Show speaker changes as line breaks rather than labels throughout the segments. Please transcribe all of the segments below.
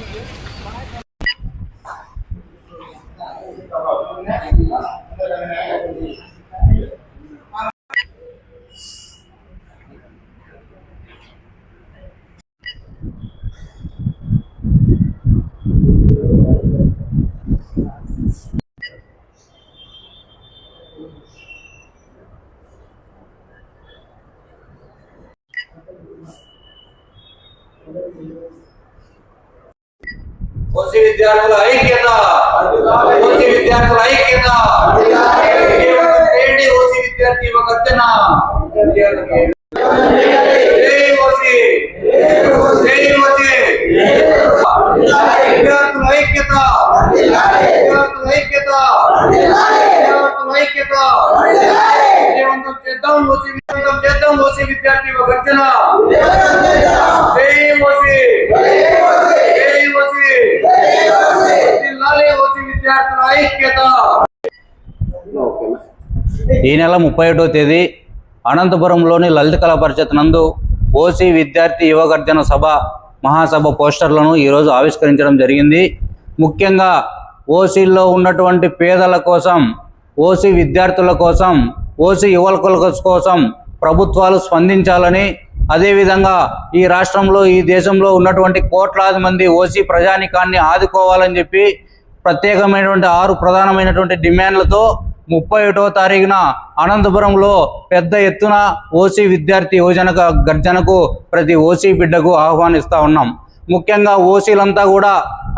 OC విద్యార్థుల ఐక్యత. OC విద్యార్థుల ఐక్యత. ఏంటి ఓసీ విద్యార్థి ఒక గర్జన విద్యార్థుల ఐక్యత. విద్యార్థుల ఐక్యత. విద్యార్థుల ఐక్యత. విజయవంతం చేద్దాం ఓసీ విజయవంతం చేద్దాం ఓసీ విద్యార్థి ఒక గర్జన జై ఓసీ జై ఓసీ జిల్లాలే ఓసీ విద్యార్థుల ఐక్యత
ఈ నెల ముప్పై ఒకటో తేదీ అనంతపురంలోని లలిత కళా పరిషత్ నందు ఓసీ విద్యార్థి యువగర్జన సభ మహాసభ పోస్టర్లను ఈరోజు ఆవిష్కరించడం జరిగింది. ముఖ్యంగా ఓసీల్లో ఉన్నటువంటి పేదల కోసం ఓసీ విద్యార్థుల కోసం ఓసీ యువకుల కోసం ప్రభుత్వాలు స్పందించాలని అదేవిధంగా ఈ రాష్ట్రంలో ఈ దేశంలో ఉన్నటువంటి కోట్లాది మంది ఓసీ ప్రజానికాన్ని ఆదుకోవాలని చెప్పి ప్రత్యేకమైనటువంటి ఆరు ప్రధానమైనటువంటి డిమాండ్లతో ముప్పై ఒకటో తారీఖున అనంతపురంలో పెద్ద ఎత్తున ఓసీ విద్యార్థి యువజన గర్జనకు ప్రతి ఓసీ బిడ్డకు ఆహ్వానిస్తూ ఉన్నాం. ముఖ్యంగా ఓసీలంతా కూడా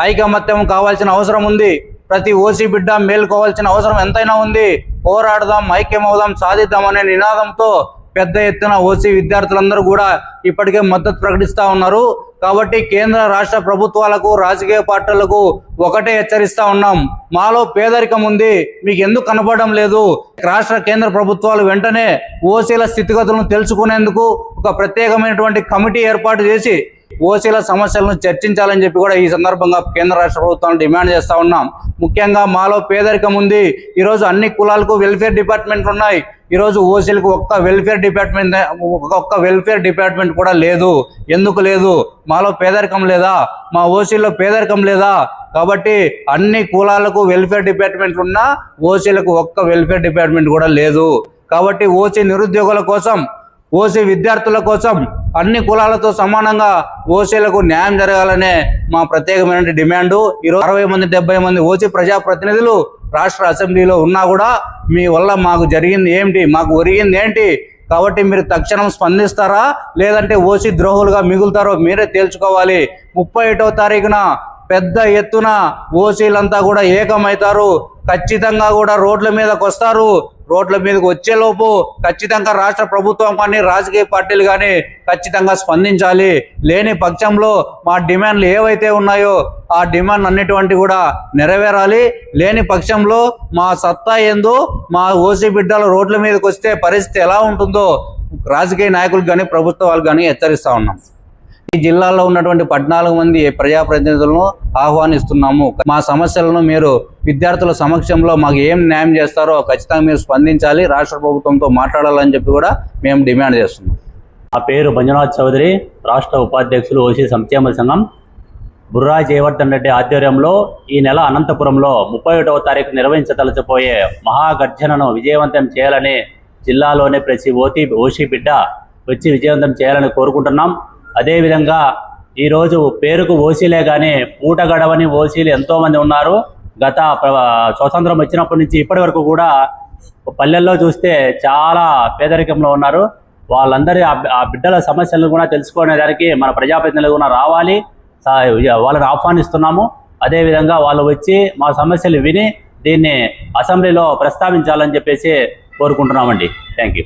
ఐకమత్యం కావాల్సిన అవసరం ఉంది. ప్రతి ఓసీ బిడ్డ మేల్కోవాల్సిన అవసరం ఎంతైనా ఉంది. పోరాడదాం ఐక్యమవుదాం సాధిద్దాం అనే నినాదంతో పెద్ద ఎత్తున ఓసీ విద్యార్థులందరూ కూడా ఇప్పటికే మద్దతు ప్రకటిస్తూ ఉన్నారు. కాబట్టి కేంద్ర రాష్ట్ర ప్రభుత్వాలకు రాజకీయ పార్టీలకు ఒకటే హెచ్చరిస్తూ ఉన్నాం. మాలో పేదరికం ఉంది. మీకు ఎందుకు కనపడడం లేదు? రాష్ట్ర కేంద్ర ప్రభుత్వాలు వెంటనే ఓసీల స్థితిగతులను తెలుసుకునేందుకు ఒక ప్రత్యేకమైనటువంటి కమిటీ ఏర్పాటు చేసి ఓసీల సమస్యలను చర్చించాలని చెప్పి కూడా ఈ సందర్భంగా కేంద్ర రాష్ట్ర ప్రభుత్వాన్ని డిమాండ్ చేస్తా ఉన్నాం. ముఖ్యంగా మాలో పేదరికం ఉంది. ఈరోజు అన్ని కులాలకు వెల్ఫేర్ డిపార్ట్మెంట్లు ఉన్నాయి. ఈరోజు ఓసీలకు ఒక్క వెల్ఫేర్ డిపార్ట్మెంట్ ఒక్క వెల్ఫేర్ డిపార్ట్మెంట్ కూడా లేదు. ఎందుకు లేదు? మాలో పేదరికం లేదా? మా ఓసీలో పేదరికం లేదా? కాబట్టి అన్ని కులాలకు వెల్ఫేర్ డిపార్ట్మెంట్లు ఉన్నా ఓసీలకు ఒక్క వెల్ఫేర్ డిపార్ట్మెంట్ కూడా లేదు. కాబట్టి ఓసీ నిరుద్యోగుల కోసం ఓసీ విద్యార్థుల కోసం అన్ని కులాలతో సమానంగా ఓసీలకు న్యాయం జరగాలనే మా ప్రత్యేకమైన డిమాండ్. ఈరోజు అరవై మంది డెబ్బై మంది ఓసీ ప్రజాప్రతినిధులు రాష్ట్ర అసెంబ్లీలో ఉన్నా కూడా మీ వల్ల మాకు జరిగింది ఏంటి? మాకు ఒరిగింది ఏంటి? కాబట్టి మీరు తక్షణం స్పందిస్తారా? లేదంటే ఓసీ ద్రోహులుగా మిగులుతారో మీరే తేల్చుకోవాలి. ముప్పై ఒకటో తారీఖున పెద్ద ఎత్తున ఓసీలంతా కూడా ఏకమవుతారు. ఖచ్చితంగా కూడా రోడ్ల మీదకి వస్తారు. రోడ్ల మీదకి వచ్చేలోపు ఖచ్చితంగా రాష్ట్ర ప్రభుత్వం కానీ రాజకీయ పార్టీలు కానీ ఖచ్చితంగా స్పందించాలి. లేని పక్షంలో మా డిమాండ్లు ఏవైతే ఉన్నాయో ఆ డిమాండ్ అన్నిటువంటి కూడా నెరవేరాలి. లేని పక్షంలో మా సత్తా ఏందో మా ఓసీ బిడ్డలు రోడ్ల మీదకి వస్తే పరిస్థితి ఎలా ఉంటుందో రాజకీయ నాయకులు కానీ ప్రభుత్వాలు కానీ హెచ్చరిస్తూ ఉన్నాం. ఈ జిల్లాలో ఉన్నటువంటి పద్నాలుగు మంది ప్రజాప్రతినిధులను ఆహ్వానిస్తున్నాము. మా సమస్యలను మీరు విద్యార్థుల సమక్షంలో మాకు ఏం న్యాయం చేస్తారో ఖచ్చితంగా మీరు స్పందించాలి. రాష్ట్ర ప్రభుత్వంతో మాట్లాడాలని చెప్పి కూడా మేము డిమాండ్ చేస్తున్నాం.
ఆ పేరు మంజునాథ్ చౌదరి రాష్ట్ర ఉపాధ్యక్షులు ఓసీ సంక్షేమ సంఘం. బుర్రా జయవర్ధన్ రెడ్డి ఆధ్వర్యంలో ఈ నెల అనంతపురంలో ముప్పై ఒకటవ తారీఖు నిర్వహించదలచిపోయే మహాగర్జనను విజయవంతం చేయాలని జిల్లాలోనే ప్రతి ఓటీ ఓసీ బిడ్డ వచ్చి విజయవంతం చేయాలని కోరుకుంటున్నాం. అదేవిధంగా ఈరోజు పేరుకు ఓసీలే కానీ పూట గడవని ఓసీలు ఎంతోమంది ఉన్నారు. గత స్వతంత్రం వచ్చినప్పటి నుంచి ఇప్పటి వరకు కూడా పల్లెల్లో చూస్తే చాలా పేదరికంలో ఉన్నారు. వాళ్ళందరి ఆ బిడ్డల సమస్యలను కూడా తెలుసుకునే దానికి మన ప్రజాప్రతినిధులు కూడా రావాలి. వాళ్ళని ఆహ్వానిస్తున్నాము. అదేవిధంగా వాళ్ళు వచ్చి మా సమస్యలు విని దీన్ని అసెంబ్లీలో ప్రస్తావించాలని చెప్పేసి కోరుకుంటున్నామండి. Thank you